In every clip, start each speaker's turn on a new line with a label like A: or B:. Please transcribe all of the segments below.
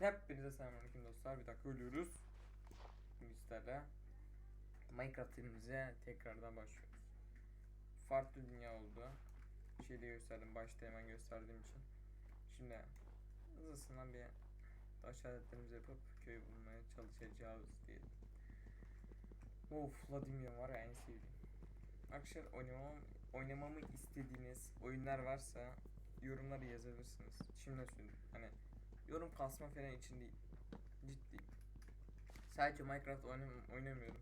A: Hepinize selamünaleyküm dostlar. Bir dakika ölüyoruz. Bizlerle Minecraft'imize tekrardan başlıyoruz. Farklı dünya oldu. Şeyde gösterdim. Başta hemen gösterdiğim için. Şimdi hızlısından bir taş aletlerimizi yapıp köy bulmaya çalışacağız diyelim. Of Vladimir var ya en sevdiğim. Arkadaşlar oynamam, oynamamı istediğiniz oyunlar varsa yorumlara yazabilirsiniz. Şimdi söyleyeyim. Hani yorum kasma falan için değil. Ciddi. Sadece Minecraft oynam oynamıyorum.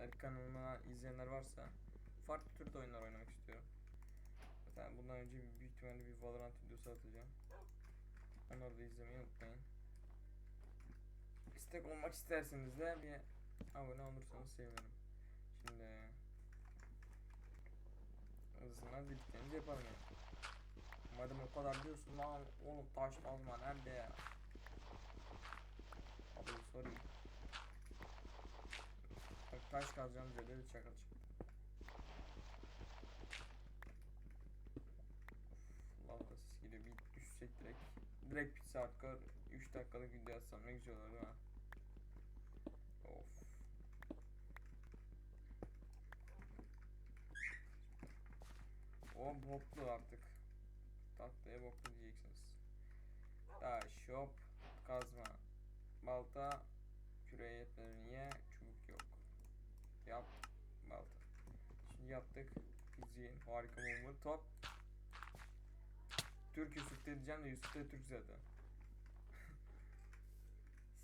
A: Eğer kanalıma izleyenler varsa farklı türde oyunlar oynamak istiyorum. Zaten bundan önce büyük ihtimalle bir Valorant videosu atacağım. Onları da izlemeyi unutmayın. İstek olmak isterseniz de bir abone olursanız sevinirim. Şimdi hızlıdan dediklerinizi yapalım ya. Madem o kadar diyorsun lan oğlum taş kazma nerede ya? Abi sorayım. Bak taş kazacağım diye de çakal çıktı. Lavda ses geliyor bir düşsek direkt. Direkt bir saat kadar 3 dakikalık video atsam ne güzel olur ha. Of. O boklu artık. Tatlıya boklu diyeceksiniz. Taş, hop, kazma, balta, küreye yetmedi niye? Çubuk yok. Yap, balta. Şimdi yaptık. İzleyin. Harika mumur. Top. Türk Yusuf diyeceğim de Yusuf da Türk zaten.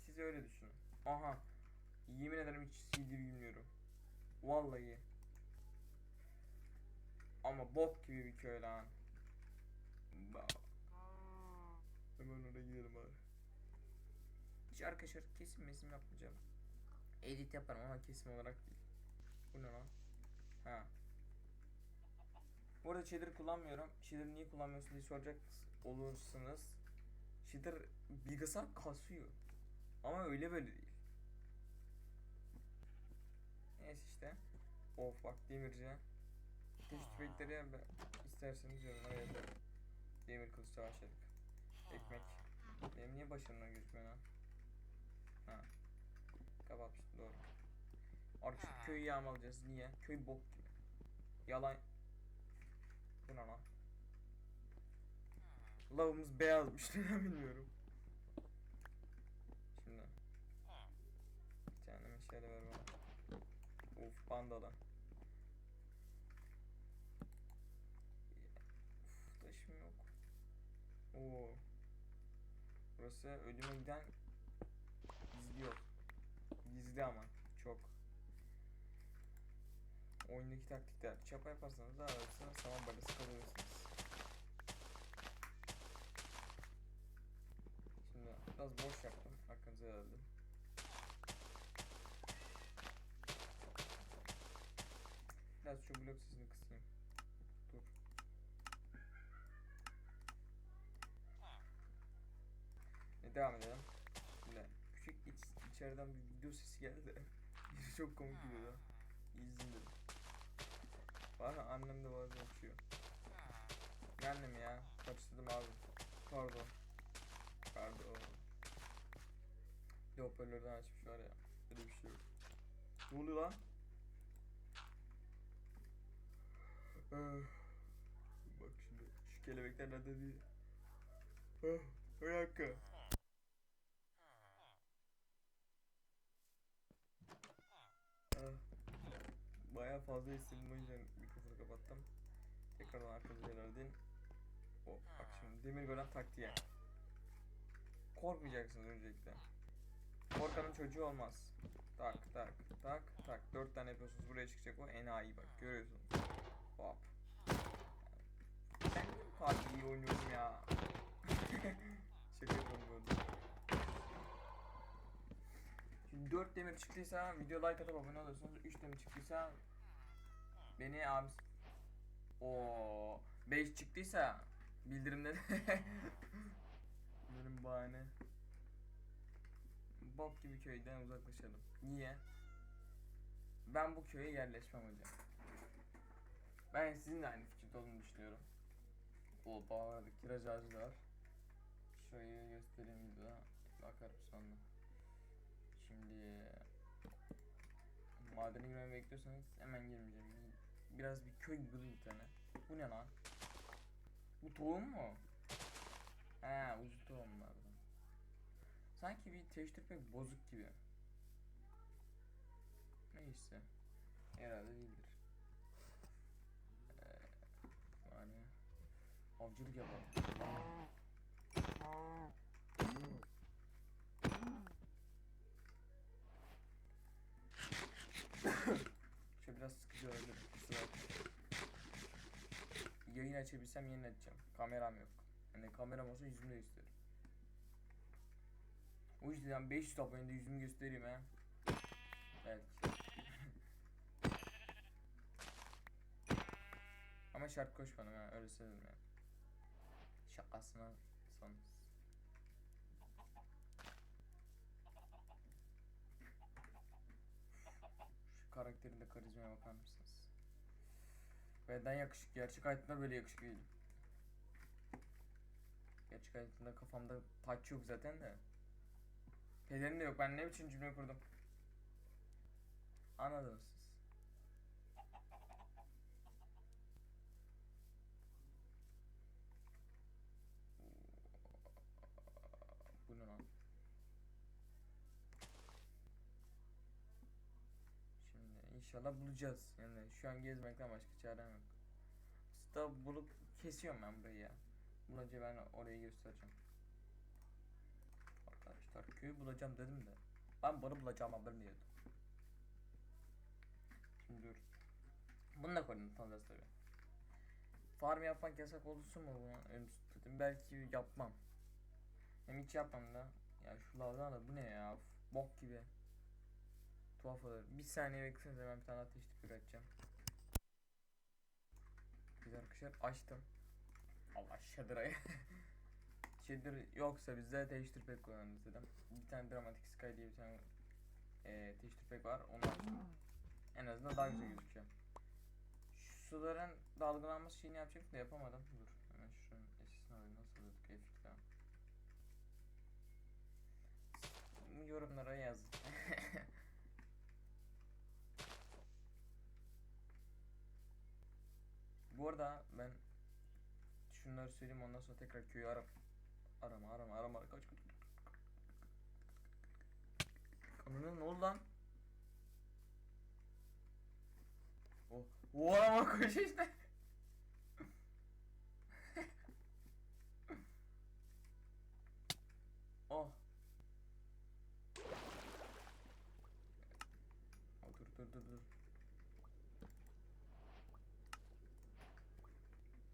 A: Siz öyle düşünün. Aha. Yemin ederim hiç CD bilmiyorum. Vallahi. Ama bok gibi bir köy lan. Ba. Hemen oraya gidelim abi. Hiç arkadaşlar kesim mesim yapmayacağım. Edit yaparım ama kesim olarak değil. Bu ne lan? Ha. Bu arada shader kullanmıyorum. Shader niye kullanmıyorsun diye soracak olursunuz. Shader bilgisayar kasıyor. Ama öyle böyle değil. Neyse işte. Of bak demirci. Ateş tüfekleri be- isterseniz yorumlara yazarım. Demir kılıçla başladık. Ekmek. Benim niye başarımdan gözükmüyor lan? Ha. Kapatmıştım doğru. Arkadaşlar köyü yağmalayacağız. Niye? Köy bok gibi. Yalan. Bu ne lan? Lavımız beyazmış. Bilmiyorum. Şimdi. Bir tane meşale ver bana. Uf bandala. Oo. Burası ölüme giden gizli yok. Gizli ama çok. Oyundaki taktikler. Çapa yaparsanız daha arasına saman balası kalıyorsunuz. Şimdi biraz boş yaptım. Hakkınızı helal Biraz şu blok sesini kısayım. Dur. Devam edelim. Şimdi küçük iç, içeriden bir video sesi geldi. Çok komik geliyor. İzleyin dedim. Bana annem de bazen açıyor. Annem ya? Karıştırdım abi. Pardon. Pardon. Bir de hoparlörden açmış var ya. Öyle bir şey yok. Ne oluyor lan? Bak şimdi şu kelebekler nerede diye. Bir dakika. Ah. Bayağı fazla istedim o yüzden mikrofonu kapattım. Tekrardan arkamıza verdin. O bak şimdi demir golem taktiğe. Korkmayacaksınız öncelikle. Korkanın çocuğu olmaz. Tak tak tak tak. Dört tane yapıyorsunuz buraya çıkacak o enayi bak görüyorsunuz. Hop. Ben kadar iyi oynuyorum ya? Şaka yapıyorum. Şimdi 4 demir çıktıysa video like atıp abone olursunuz. 3 demir çıktıysa beni abi o 5 çıktıysa bildirimleri benim bahane. Bok gibi köyden uzaklaşalım. Niye? Ben bu köye yerleşmem hocam. Ben sizin de aynı fikirde olduğunu düşünüyorum. O bu arada kiracı ağacı da var. Şöyle göstereyim videoda. Bakarım sonra. Şimdi madene girmemi bekliyorsanız hemen girmeyeceğim. Biraz bir köy bulayım bir tane. Bu ne lan? Bu tohum mu? He uzun tohumlardan. Sanki bir teşhir pek bozuk gibi. Neyse. Herhalde değildir. Ee, yani avcılık yapalım. Şöyle biraz sıkıcı olabilir. kusura bakmayın. Yayın açabilsem yayın açacağım. Kameram yok. Hani kameram olsa yüzümü de gösteririm. O yüzden 500 abonede yüzümü göstereyim ha. Belki. Ama şart koşmadım ha öyle söyledim ya. Şakasına son. Şu karakterin de karizmaya bakar mısınız? Benden yakışık. Gerçek hayatımda böyle yakışık değilim. Gerçek hayatımda kafamda taç yok zaten de. Pelerin de yok. Ben ne biçim cümle kurdum? Anladınız siz. Bu ne lan? Şimdi inşallah bulacağız. Yani şu an gezmekten başka çarem yok. Usta bulup kesiyorum ben burayı ya. Bulunca ben orayı göstereceğim. Arkadaşlar köyü bulacağım dedim de. Ben bunu bulacağım haberim yok. Şimdi dur. Bunu da koydum tanıdığınız tabi. Farm yapmak yasak olursun mu? Önümüzü tutayım. Belki yapmam. Hem hiç yapmam da. Ya şu da bu ne ya? Uf, Bok gibi. Tuhaf olur. Bir saniye beklesenize ben bir tane ateş tüpü üreteceğim. Güzel arkadaşlar açtım. Allah Shader'ı. Shader yoksa bizde texture pack kullanırız dedim. Bir tane Dramatic Sky diye bir tane e, texture pack var. Onu. En azından daha güzel gözüküyor. Şu suların dalgalanması şeyini yapacaktım da yapamadım. Dur hemen şunun esisini alayım. Nasıl alıyorduk F2'den? Yorumlara yazın. Bu arada ben şunları söyleyeyim ondan sonra tekrar köyü aram. Arama arama arama kaç kaç. Kanının ne oldu lan? Oh. O arama koş işte. oh. Oh, dur dur dur dur.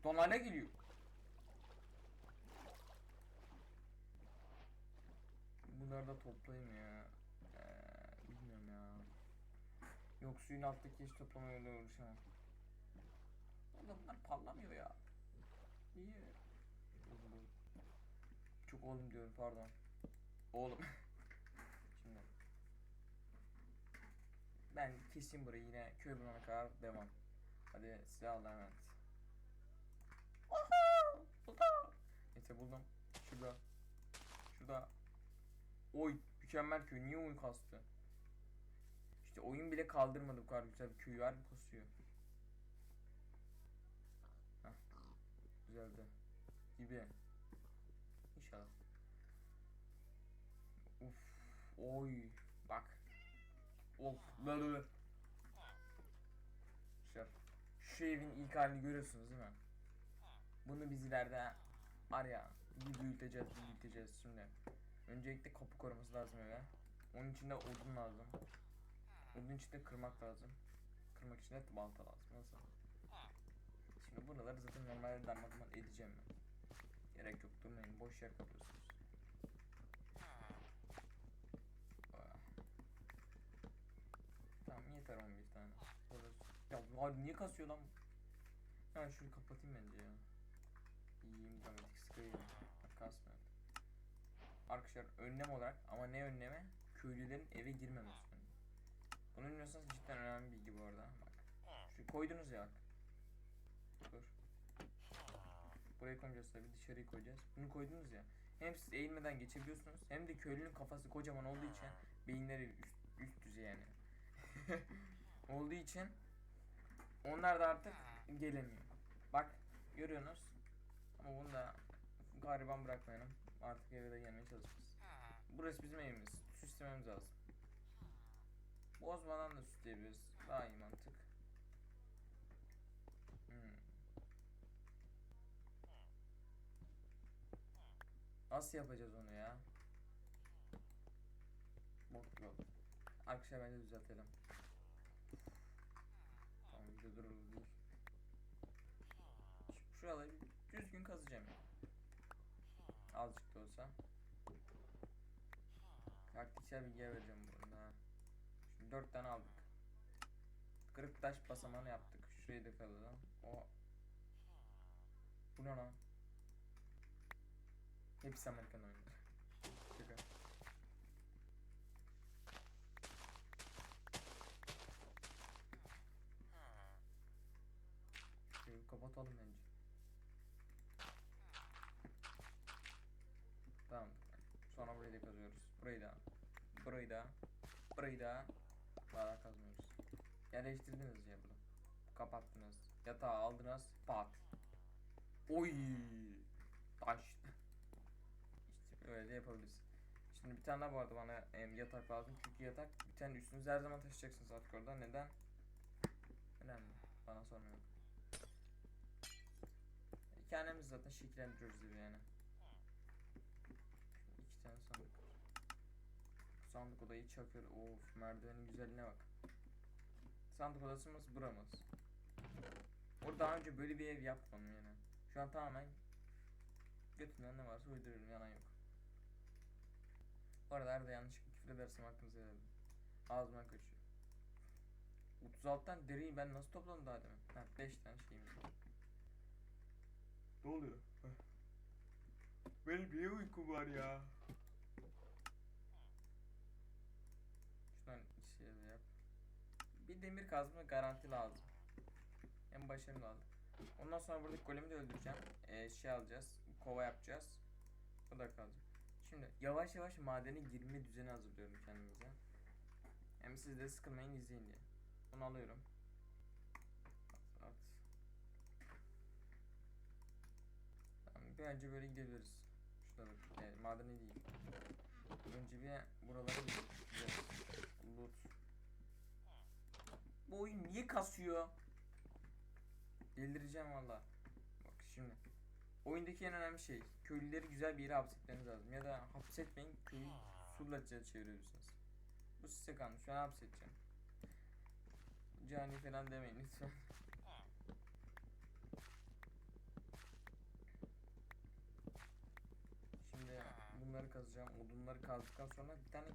A: Donayla geliyor. Bunları da toplayayım ya. Ee, bilmiyorum ya. Yok suyun alttaki hiç toplamaya öyle uğraşamam. Oğlum bunlar parlamıyor ya. Niye? Çok oğlum diyorum pardon. Oğlum. Şimdi. Ben kesin burayı yine köy bulana kadar devam. Hadi. Oho! Buldum. Neyse buldum. Şurada. Şurada. Oy mükemmel köy. Niye oyun kastı? İşte oyun bile kaldırmadı bu kadar güzel bir köyü. Harbi kasıyor. Heh. Güzeldi. Gibi. İnşallah. Uf. Oy. Bak. Of. Böyle. Şöyle. Şu evin ilk halini görüyorsunuz değil mi? Bunu biz ileride var ya bir büyüteceğiz, büyüteceğiz şimdi. Öncelikle kapı koruması lazım eve. Onun için de odun lazım. Odun için de kırmak lazım. Kırmak için de balta lazım. Nasıl? Şimdi buraları zaten normalde darmadağın edeceğim ben. Gerek yok durmayın. Boş yer kapıyorsunuz. Tamam yeter 11 tane. Ya abi niye kasıyor lan? Hemen şunu kapatayım bence ya. İyiyim dramatik sıkayım. Kasmıyor. Arkadaşlar önlem olarak ama ne önleme? Köylülerin eve girmemesi önlemi. Bunu bilmiyorsanız cidden önemli bir bilgi bu arada. Bak. Şu koydunuz ya bak. Dur. Buraya koyacağız tabii dışarıyı koyacağız. Bunu koydunuz ya. Hem siz eğilmeden geçebiliyorsunuz hem de köylünün kafası kocaman olduğu için beyinleri üst, üst düzey yani. olduğu için onlar da artık gelemiyor. Bak görüyorsunuz. Bunu da gariban bırakmayalım. Artık eve de gelmeye çalışacağız. Burası bizim evimiz. Süslememiz lazım. Bozmadan da süsleyebiliriz. Daha iyi mantık. Hmm. Nasıl yapacağız onu ya? Bok yok. Arkadaşlar bence düzeltelim. Tamam video durulu değil. Şu- Şuraları bir düzgün kazacağım. Azıcık da olsa. Taktiksel bilgiye vereceğim burada. Şimdi dört tane aldık. Kırık taş basamağını yaptık. Şurayı da kazalım. O Bu ne lan? Hepsi Amerikan oyunları. Şaka. Şöyle kapatalım bence. Tamam. Sonra burayı da kazıyoruz. Burayı da. Burayı da. Burayı da. Daha kazmıyoruz. Yerleştirdiniz ya bunu. Kapattınız. Yatağı aldınız. Pat. Oy. Taş. İşte öyle de yapabiliriz. Şimdi bir tane daha bu arada bana em, yatak lazım. Çünkü yatak bir tane üstünüzü her zaman taşıyacaksınız artık orada. Neden? Önemli. Bana sormuyor. Kendimiz zaten şekillendiriyoruz gibi yani. İki tane sandık sandık odayı çakır. Of merdivenin güzelliğine bak. Sandık odasımız buramız. Orada daha önce böyle bir ev yapmadım yani. Şu an tamamen götünden ne varsa uyduruyorum yalan yok. Bu arada arada yanlışlıkla küfür edersem hakkınızı helal edin. Ağzımdan kaçıyor. 36'tan deriyi ben nasıl topladım daha demin? Ha 5 tane şeyimiz var. Ne oluyor? Benim niye uykum var ya? Şuradan içeri yap. Bir demir kazma garanti lazım. En başarılı aldım. Ondan sonra buradaki golemi de öldüreceğim. Ee, şey alacağız. Kova yapacağız. Bu da kalacak. Şimdi yavaş yavaş madene girme düzeni hazırlıyorum kendimize. Hem siz de sıkılmayın izleyin diye. Bunu alıyorum. At. at. Bir önce böyle gidebiliriz. Şurada bak. E, madene değil. Önce bir buraları bir gideceğiz. Loot. Bu oyun niye kasıyor? Delireceğim valla. Bak şimdi. Oyundaki en önemli şey köylüleri güzel bir yere hapsetmeniz lazım. Ya da hapsetmeyin köyü surla çeviriyorsunuz. Bu size kalmış. An hapsedeceğim. Cani falan demeyin lütfen. Şimdi bunları kazacağım. Odunları kazdıktan sonra bir tane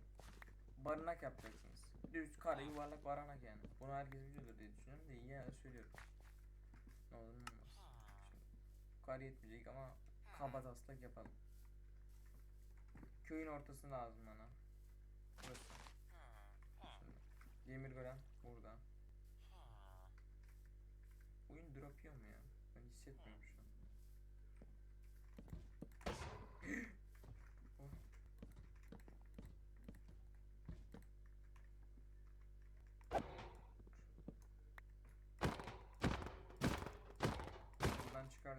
A: barınak yapacaksınız. Düz kare yuvarlak barınak yani. Bunu herkes biliyordur diye düşünüyorum da yine de söylüyorum. Ne olur ne olmaz. Şimdi kare yetmeyecek ama kaba taslak yapalım. Köyün ortası lazım bana. Burası. Şimdi demir golem burada. Oyun drop mu ya? Ben hissetmiyorum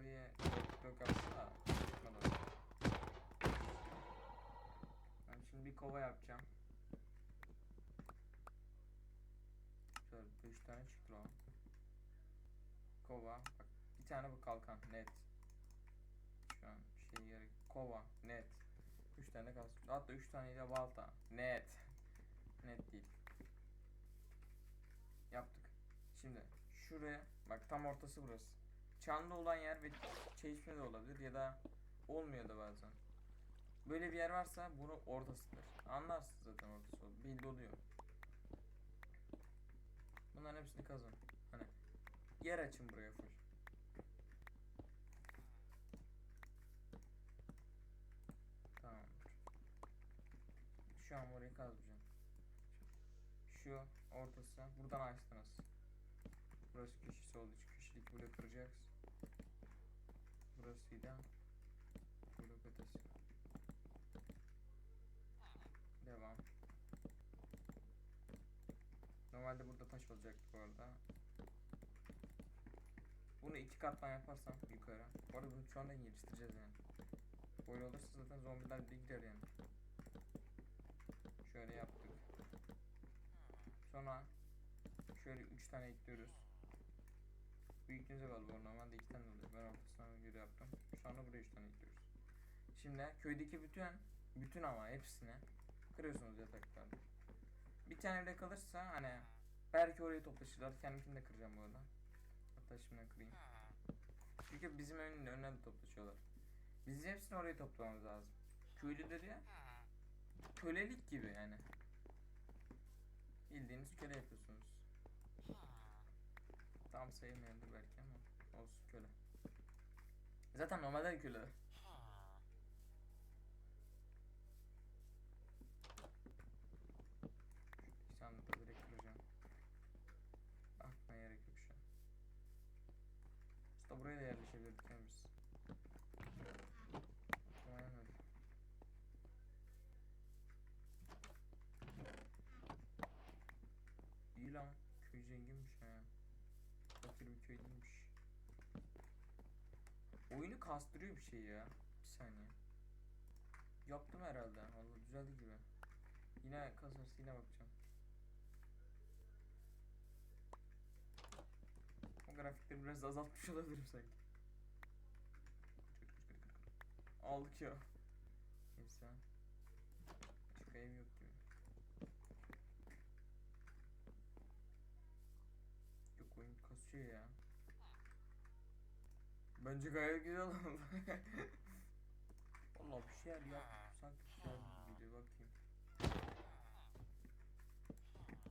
A: Yok yaptım da çıkmadı. Ben şimdi bir kova yapacağım. Şöyle 3 tane çıktı o. Kova. Bak bir tane bu kalkan net. Şu an şey gerek. Kova net. 3 tane kalsın. Hatta 3 tane de balta net. Net değil. Yaptık. Şimdi şuraya bak tam ortası burası. Çanlı olan yer ve çeşme de olabilir ya da olmuyor da bazen. Böyle bir yer varsa bunu ortasıdır. Anlarsın zaten ortası oldu. Belli oluyor. Bunların hepsini kazın. Hani yer açın buraya full. Tamamdır. Şu an orayı kazmayacağım. Şu ortası. Buradan açtınız. Burası köşesi olduğu için köşedeki bloğu kıracaksın burasıyla provokatası. Devam. Normalde burada taş olacak bu arada. Bunu iki kattan yaparsam yukarı. Bu arada bunu şu anda geliştireceğiz yani. Böyle olursa zaten zombiler bir gider yani. Şöyle yaptık. Sonra şöyle üç tane ekliyoruz. Büyüklüğünüze bağlı bu normalde iki tane oluyor. Ben ortasına göre yaptım. Şu anda buraya üç tane ekliyoruz. Şimdi köydeki bütün bütün ama hepsini kırıyorsunuz yataklarda. Bir tane bile kalırsa hani belki orayı toplaşırlar. Kendimkini de kıracağım bu arada. Hatta şimdi kırayım. Çünkü bizim önüne, önüne de toplaşıyorlar. Biz hepsini oraya toplamamız lazım. Köylüleri ya kölelik gibi yani. Bildiğiniz köle yapıyorsunuz. Tam sayılmayabilir belki ama olsun köle. Zaten normalde köle. Şu sandıkta direkt kıracağım. Bakmaya gerek yok şu an. İşte buraya da yerleşebilirdik yani biz. İyi lan. Köy zenginmiş ha. Bir köy. Oyunu kastırıyor bir şey ya. Bir saniye. Yaptım herhalde. Vallahi düzeldi gibi. Yine kasarsa yine bakacağım. O grafikleri biraz azaltmış olabilirim sanki. Aldık ya. Neyse. Başka ev yok gibi. Yok kasıyor ya. Bence gayet güzel oldu. Allah bir şeyler yap. Sanki güzel bir video bakayım.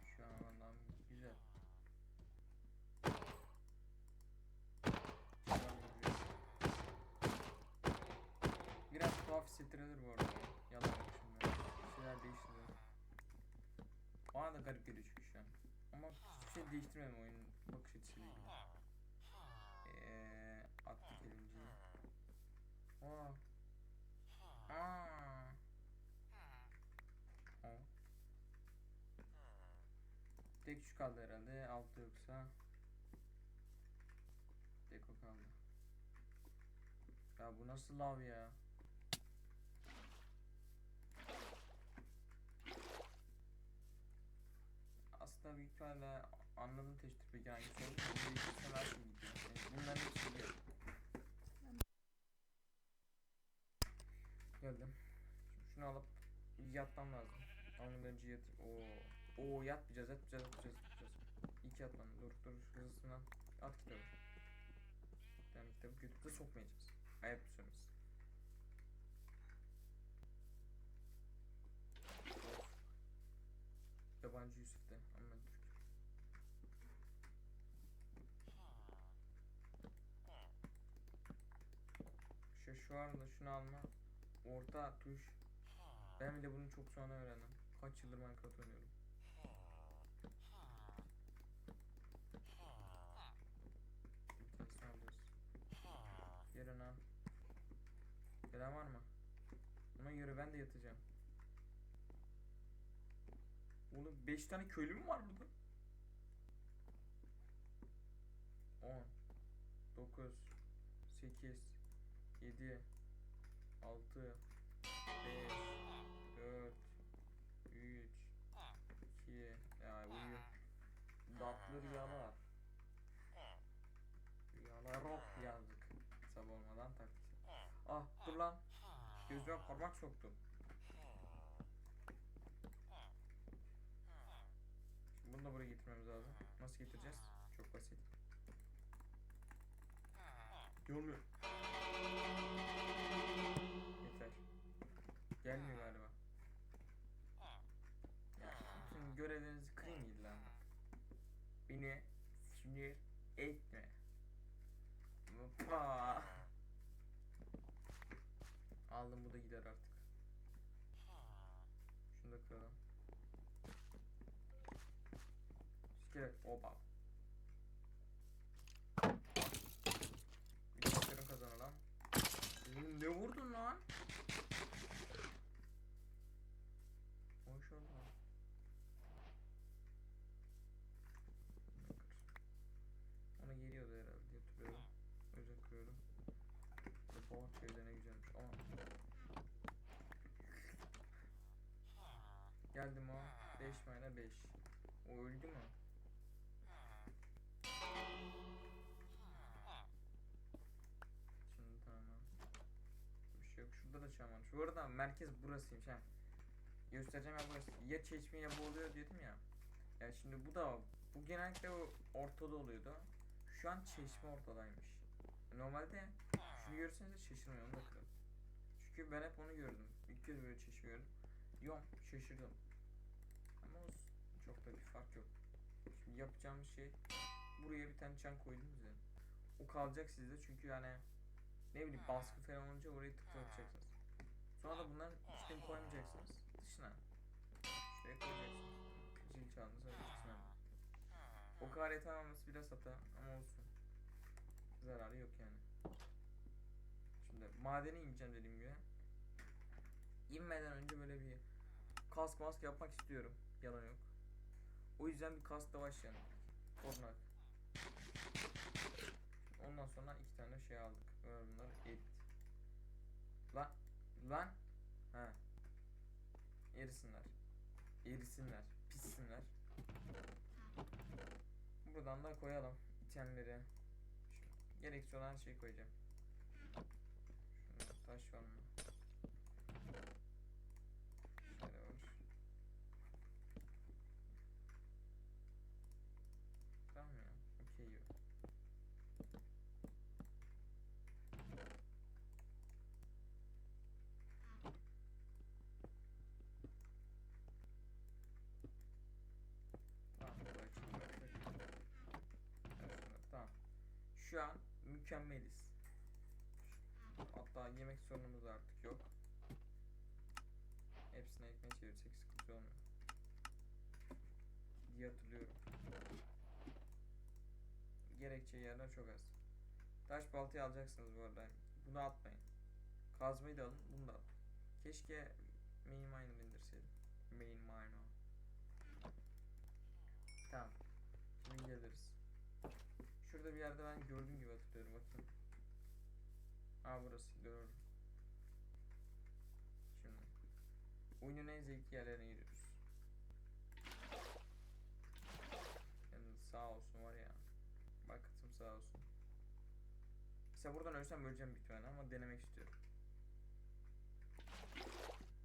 A: Şu an adam güzel. Biraz tuhaf hissettirebilir bu arada. Yalan şimdi. Bir şeyler değiştiriyor. Bana da garip geliyor çünkü şu an. Ama hiçbir şey değiştirmedim oyunun bakış açısıyla. Eee attık elinciyi. Aa. Aa. O. Tek şu kaldı herhalde. Altı yoksa. Tek o kaldı. Ya bu nasıl lav ya? Aslında büyük ihtimalle anladım teşhir peki hangisi olduğunu. İki sever gibi gidiyor. Yani bunların hepsi biliyorum. Geldim. Şimdi şunu alıp yatmam lazım. Ama önce yat. Oo. Oo yatmayacağız, yatmayacağız, yatmayacağız, yatmayacağız. İlk yatmam. Dur dur hızlısından. At kitabı. Tane kitabı götürüp de sokmayacağız. Ayak düşürmez. Of. Yabancı Şu anda şunu alma. Orta tuş. Ben bile bunu çok sonra öğrendim. Kaç yıldır Minecraft oynuyorum. Yarın al. Gelen var mı? Ona göre ben de yatacağım. Oğlum 5 tane köylü mü var burada? 10 9 8 7 6 5 4 3 2 Ya uyuyor. Tatlı rüyalar. Rüyalar hop yazdık. Sabah olmadan taktik. Ah dur lan. Gözüme parmak soktum. Şimdi bunu da buraya getirmemiz lazım. Nasıl getireceğiz? Çok basit. Gelmiyor. Sinir etme. Hoppa. Aldım bu da gider artık. Şunu da kıralım. İskelet oba. Bir kazanalım. Ne vurdun lan? Maşallah. Köyde ne güzelmiş. Aa. Geldim o. 5 mayna 5. O öldü mü? Şimdi tamam. Bir şey yok. Şurada da çam varmış. Bu arada merkez burasıymış ha. Göstereceğim ya burası. Ya çeşme ya bu oluyor dedim ya. Ya şimdi bu da bu genellikle ortada oluyordu. Şu an çeşme ortadaymış. Normalde şunu görürseniz de şaşırmayın onu. Çünkü ben hep onu gördüm. İlk kez böyle çeşme gördüm. Yom şaşırdım. Çok da bir fark yok. Şimdi yapacağımız şey buraya bir tane çan koydum bize. O kalacak sizde çünkü yani ne bileyim baskı falan olunca orayı tıklatacaksınız. Sonra da bunların üstüne koymayacaksınız. Dışına. Şuraya koyacaksınız. Zil sonra dışına. O yeter olması biraz hata ama olsun. Zararı yok yani. Şimdi madene ineceğim dediğim gibi. İnmeden önce böyle bir kask mask yapmak istiyorum. Yalan yok. O yüzden bir kaskla başlayalım. Kornak. Ondan sonra iki tane şey aldık. Ver bunları erit. Lan lan ha. Erisinler. Erisinler. Pissinler. Buradan da koyalım itemleri. Şu gereksiz olan şey koyacağım. Şurada taş var mı? Şu an mükemmeliz. Hatta yemek sorunumuz artık yok. Hepsine ekmeğe çevirsek sıkıntı olmuyor. Diye hatırlıyorum. Gerekçe yerler çok az. Taş baltayı alacaksınız bu arada. Bunu atmayın. Kazmayı da alın, bunu da alın. Keşke main miner'ı indirseydim. Main miner. Tamam. Şimdi geliriz. Şurada bir yerde ben gördüğüm gibi hatırlıyorum bakayım. Aa burası doğru. Şimdi. Oyunun en zevkli yerlerine giriyoruz. Yalnız sağ olsun var ya. Vakıtım sağ olsun. Mesela buradan ölsem öleceğim bir tane ama denemek istiyorum.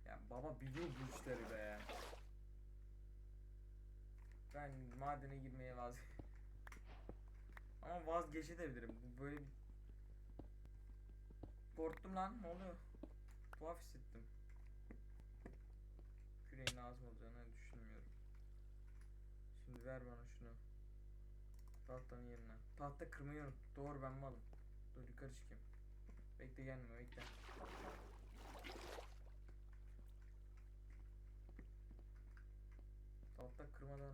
A: Ya baba biliyor bu işleri be. Ben madene girmeye vaz Ama vazgeçebilirim. Bu böyle Korktum lan ne oluyor? Tuhaf hissettim. Küreğin lazım olacağını düşünmüyorum. Şimdi ver bana şunu. Tahtanın yerine. Tahta kırmayı. Doğru ben malım. Dur yukarı çıkayım. Bekle gelme bekle. Tahta kırmadan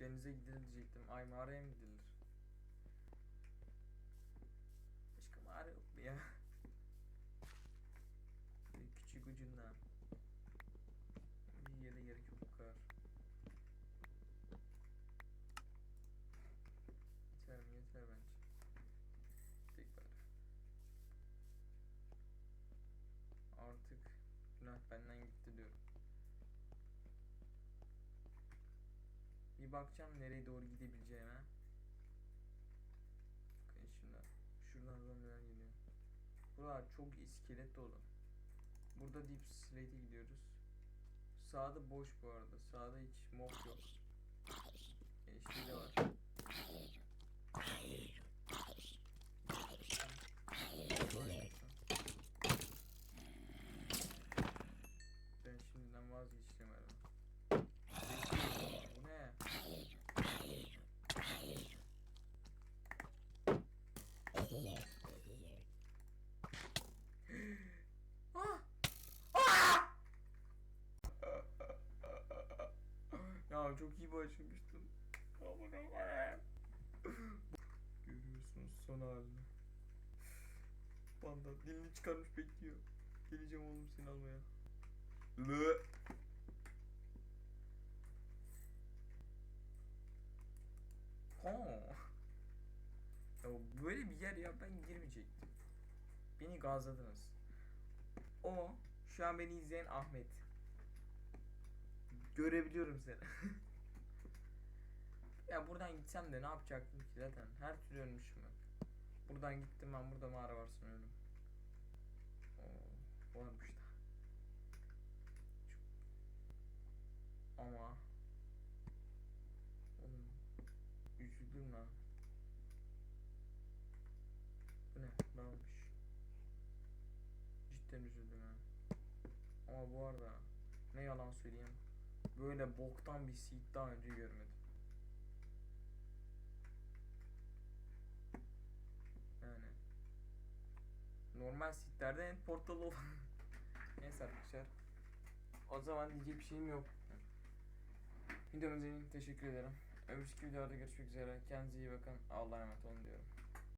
A: denize gidilir diyecektim. Ay mağaraya mı gidilir? Ucundan. Bir yere gerek yok bu kadar. Yeter mi? Yeter bence. Tek var. Artık günah benden gitti diyorum. Bir bakacağım nereye doğru gidebileceğime. Bakın şimdi. Şuradan zombiler geliyor. Buralar çok iskelet dolu. Burada Deep Slate'e gidiyoruz. Sağda boş bu arada. Sağda hiç mob yok. Eşli de var. İyi başlamıştım. Aman aman. Görüyorsunuz son halini. Panda dilini çıkarmış bekliyor. Geleceğim oğlum seni almaya. Lı. Ha. Ya böyle bir yer ya ben girmeyecektim. Beni gazladınız. O şu an beni izleyen Ahmet. Görebiliyorum seni. ya buradan gitsem de ne yapacaktım ki zaten? Her türlü ölmüşüm ben. Buradan gittim ben burada mağara var sanıyorum. Oo, varmış da. Ama Oğlum üzüldüm lan. Bu ne? Dalmış. Cidden üzüldüm ha. Ama bu arada ne yalan söyleyeyim. Böyle boktan bir seed daha önce görmedim. Normal seedlerde en portalı olan. Neyse arkadaşlar. O zaman diyecek bir şeyim yok. Videomuz için teşekkür ederim. Öbür videolarda görüşmek üzere. Kendinize iyi bakın. Allah'a emanet olun diyorum.